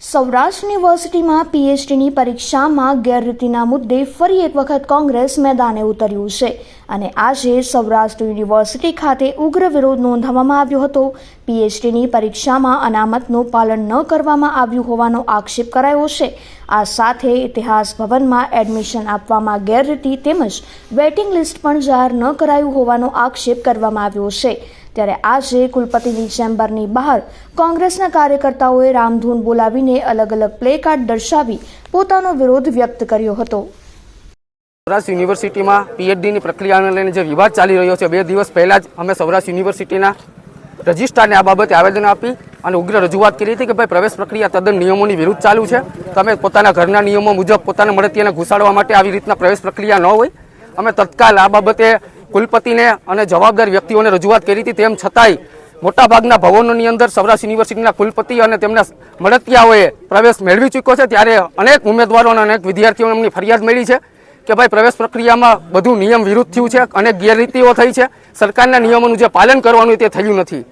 સૌરાષ્ટ્ર યુનિવર્સિટીમાં પીએચડીની પરીક્ષામાં ગેરરીતિના મુદ્દે ફરી એક વખત કોંગ્રેસ મેદાને ઉતર્યું છે. અને આજે સૌરાષ્ટ્ર યુનિવર્સિટી ખાતે ઉગ્ર વિરોધ નોંધાવવામાં આવ્યો હતો. પીએચડીની પરીક્ષામાં અનામતનું પાલન ન કરવામાં આવ્યું હોવાનો આક્ષેપ કરાયો છે. આ સાથે ઇતિહાસ ભવનમાં એડમિશન આપવામાં ગેરરીતિ તેમજ વેઇટિંગ લિસ્ટ પણ જાહેર ન કરાયું હોવાનો આક્ષેપ કરવામાં આવ્યો છે. ત્યારે આજે કુલપતિની ચેમ્બરની બહાર કોંગ્રેસના કાર્યકર્તાઓએ રામધૂન બોલાવીને અલગ અલગ પ્લે કાર્ડ દર્શાવી પોતાનો વિરોધ વ્યક્ત કર્યો હતો. સૌરાષ્ટ્ર યુનિવર્સિટીમાં પીએચડીની પ્રક્રિયાને લઈને જે વિવાદ ચાલી રહ્યો છે, બે દિવસ પહેલાં જ અમે સૌરાષ્ટ્ર યુનિવર્સિટીના રજિસ્ટ્રારને આ બાબતે આવેદન આપી અને ઉગ્ર રજૂઆત કરી હતી કે ભાઈ પ્રવેશ પ્રક્રિયા તદ્દન નિયમોની વિરુદ્ધ ચાલુ છે. તમે પોતાના ઘરના નિયમો મુજબ પોતાના મળતિયાને ઘુસાડવા માટે આવી રીતના પ્રવેશ પ્રક્રિયા ન હોય. અમે તત્કાલ આ બાબતે કુલપતિને અને જવાબદાર વ્યક્તિઓને રજૂઆત કરી હતી. તેમ છતાંય મોટાભાગના ભવનોની અંદર સૌરાષ્ટ્ર યુનિવર્સિટીના કુલપતિ અને તેમના મળતિયાઓએ પ્રવેશ મેળવી ચૂક્યો છે. ત્યારે અનેક ઉમેદવારો અને અનેક વિદ્યાર્થીઓને એમની ફરિયાદ મળી છે. કે ભાઈ પ્રવેશ પ્રક્રિયામાં બધું નિયમ વિરુદ્ધ થયું છે અનેક ગેરરીતિઓ થઈ છે. સરકારના નિયમોનું જે પાલન કરવાનું તે થયું નથી.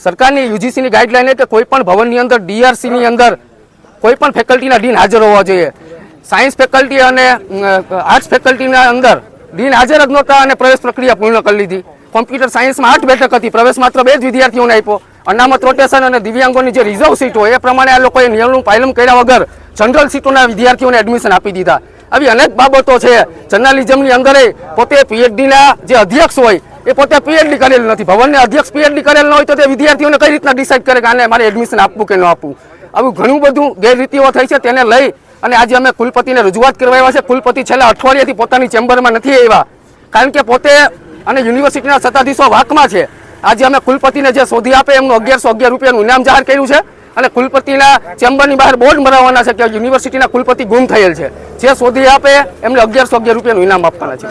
સરકારની યુજીસીની ગાઈડલાઈન કે કોઈ પણ ભવનની અંદર, ડીઆરસીની અંદર કોઈ પણ ફેકલ્ટીના ડીન હાજર હોવા જોઈએ. સાયન્સ ફેકલ્ટી અને આર્ટ્સ ફેકલ્ટીના અંદર ડીન હાજર જ નહોતા અને પ્રવેશ પ્રક્રિયા પૂર્ણ કરી લીધી. કોમ્પ્યુટર સાયન્સમાં આઠ બેઠક હતી. પ્રવેશ માત્ર બે જ વિદ્યાર્થીઓને આપ્યો. અનામત રોટેશન અને દિવ્યાંગોની જે રિઝર્વ સીટ હોય, એ પ્રમાણે આ લોકોએ નિયમનું પાલન કર્યા વગર જનરલ સીટોના વિદ્યાર્થીઓને એડમિશન આપી દીધા. આવી અનેક બાબતો છે. જર્નાલિઝમની અંદર પોતે પીએચડીના જે અધ્યક્ષ હોય, એ પોતે પીએચડી કરેલ નથી. ભવનને અધ્યક્ષ પીએચડી કરેલ ન હોય તો તે વિદ્યાર્થીઓને કઈ રીતના ડિસાઇડ કરે કે આને મારે એડમિશન આપવું કે ન આપવું? આવું ઘણું બધું ગેરરીતિઓ થઈ છે. તેને લઈ અને આજે અમે કુલપતિને રજૂઆત કરવા આવ્યા છે. કુલપતિ છેલ્લા અઠવાડિયાથી પોતાની ચેમ્બરમાં નથી આવ્યા. કારણ કે પોતે અને યુનિવર્સિટીના સત્તાધીશો વાકમાં છે. આજે અમે કુલપતિને જે શોધી આપે, એમનું અગિયારસો અગિયાર રૂપિયાનું ઇનામ જાહેર કર્યું છે. અને કુલપતિના ચેમ્બરની બહાર બોર્ડ મરાવવાના છે કે યુનિવર્સિટીના કુલપતિ ગુમ થયેલ છે. જે શોધી આપે એમને અગિયારસો અગિયાર રૂપિયાનું ઇનામ આપવાના છે.